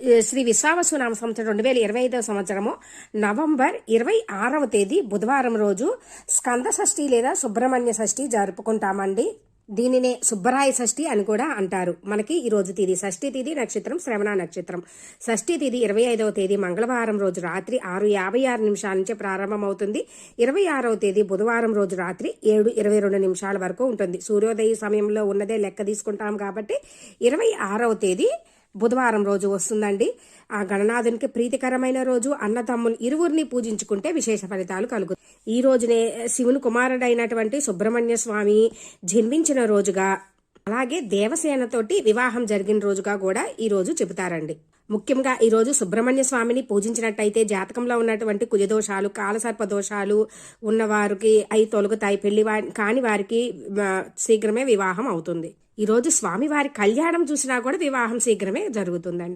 శ్రీ విశ్వావసు నామ సంవత్సరం రెండు వేల ఇరవై ఐదవ సంవత్సరము నవంబర్ ఇరవై ఆరవ తేదీ బుధవారం రోజు స్కంద షష్ఠి లేదా సుబ్రహ్మణ్య షష్ఠి జరుపుకుంటామండి. దీనినే సుబ్బరాయ షష్ఠి అని కూడా అంటారు. మనకి ఈ రోజు తేదీ షష్ఠి తేదీ నక్షత్రం శ్రవణ నక్షత్రం. షష్ఠి తేదీ ఇరవై ఐదవ తేదీ మంగళవారం రోజు రాత్రి ఆరు యాభై ఆరు నిమిషాల నుంచి ప్రారంభమవుతుంది. ఇరవై ఆరవ తేదీ బుధవారం రోజు రాత్రి ఏడు ఇరవై రెండు నిమిషాల వరకు ఉంటుంది. సూర్యోదయ సమయంలో ఉన్నదే లెక్క తీసుకుంటాం కాబట్టి ఇరవై ఆరవ తేదీ బుధవారం రోజు వస్తుందండి. ఆ గణనాథునికి ప్రీతికరమైన రోజు. అన్నతమ్ములు ఇరువురిని పూజించుకుంటే విశేష ఫలితాలు కలుగు ఈ రోజునే శివుని కుమారుడైనటువంటి సుబ్రహ్మణ్య స్వామి జన్మించిన రోజుగా అలాగే దేవసేనతోటి వివాహం జరిగిన రోజుగా కూడా ఈ రోజు చెబుతారండి. ముఖ్యంగా ఈ రోజు సుబ్రహ్మణ్య స్వామిని పూజించినట్టయితే జాతకంలో ఉన్నటువంటి కుజదోషాలు కాలసర్ప దోషాలు ఉన్నవారికి అవి తొలగుతాయి. పెళ్ళి కాని వారికి శీఘ్రమే వివాహం అవుతుంది. ఈరోజు స్వామివారి కళ్యాణం చూసినా కూడా వివాహం శీఘ్రమే జరుగుతుందండి.